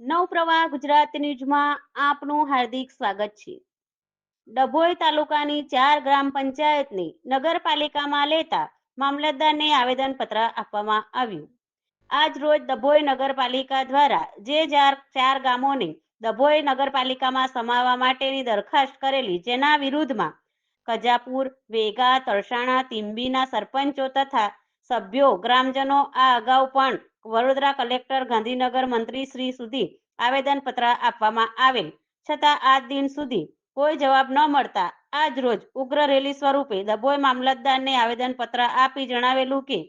નવપ્રવાહ ગુજરાત ન્યૂઝમાં આપનું હાર્દિક સ્વાગત છે. ડભોઈ તાલુકાની ચાર ગ્રામ પંચાયતની નગરપાલિકામાં લેતા મામલતદારને આવેદનપત્ર આપવામાં આવ્યું. આજ રોજ ડભોઈ નગરપાલિકા દ્વારા જે ચાર ચાર ગામોને ડભોઈ નગરપાલિકામાં સમાવવા માટેની દરખાસ્ત કરેલી જેના વિરુદ્ધમાં કજાપુર, વેગા તરસાણા તિંબીના સરપંચો તથા સભ્યો, ગ્રામજનો આ અગાઉ પણ વડોદરા કલેક્ટર, ગાંધીનગર મંત્રી શ્રી સુધી આવેદનપત્ર આપવામાં આવેલ. છતાં આજ દિન સુધી કોઈ જવાબ ન મળતા આજ રોજ ઉગ્ર રેલી સ્વરૂપે દબોઈ મામલતદારને આવેદનપત્ર આપી જણાવેલું કે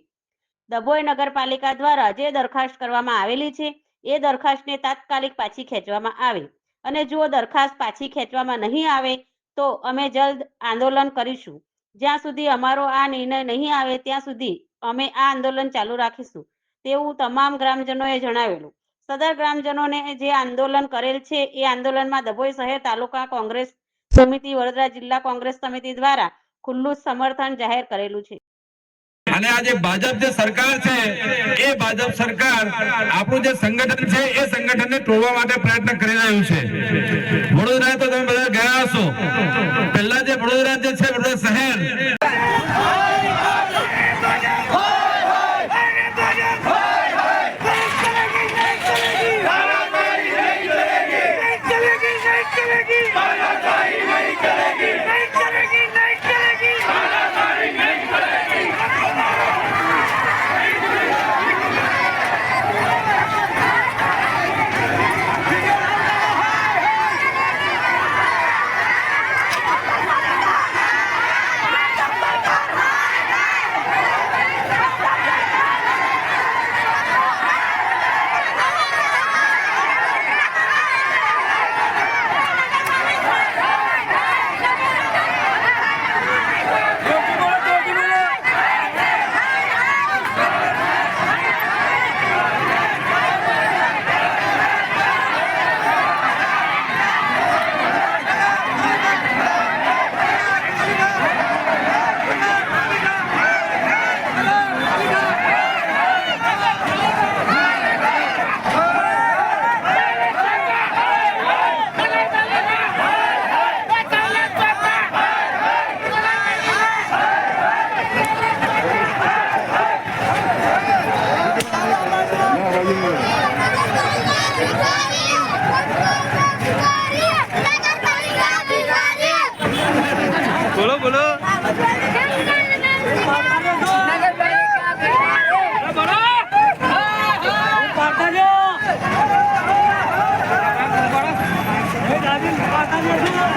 દબોઈ નગરપાલિકા દ્વારા જે દરખાસ્ત કરવામાં આવેલી છે, એ દરખાસ્તને તાત્કાલિક પાછી ખેંચવામાં આવે. અને જો દરખાસ્ત પાછી ખેંચવામાં નહીં આવે, તો અમે જલ્દ આંદોલન કરીશું. જ્યાં સુધી અમારો આ નિર્ણય નહીં આવે, ત્યાં સુધી અમે આ આંદોલન ચાલુ રાખીશું. તેવું તમામ ગ્રામજનોએ જણાવેલું. સદર ગ્રામજનોને જે આંદોલન કરેલ છે, એ આંદોલનમાં ડભોઈ શહેર, તાલુકા કોંગ્રેસ સમિતિ, વડોદરા જિલ્લા કોંગ્રેસ સમિતિ દ્વારા ખુલ્લું સમર્થન જાહેર કરેલું છે. અને આ જે ભાજપ જે સરકાર છે, એ ભાજપ સરકાર આપણું જે સંગઠન છે, એ સંગઠનને તોડવા માટે પ્રયત્ન કરી રહ્યું છે. ¡Adiós, adiós!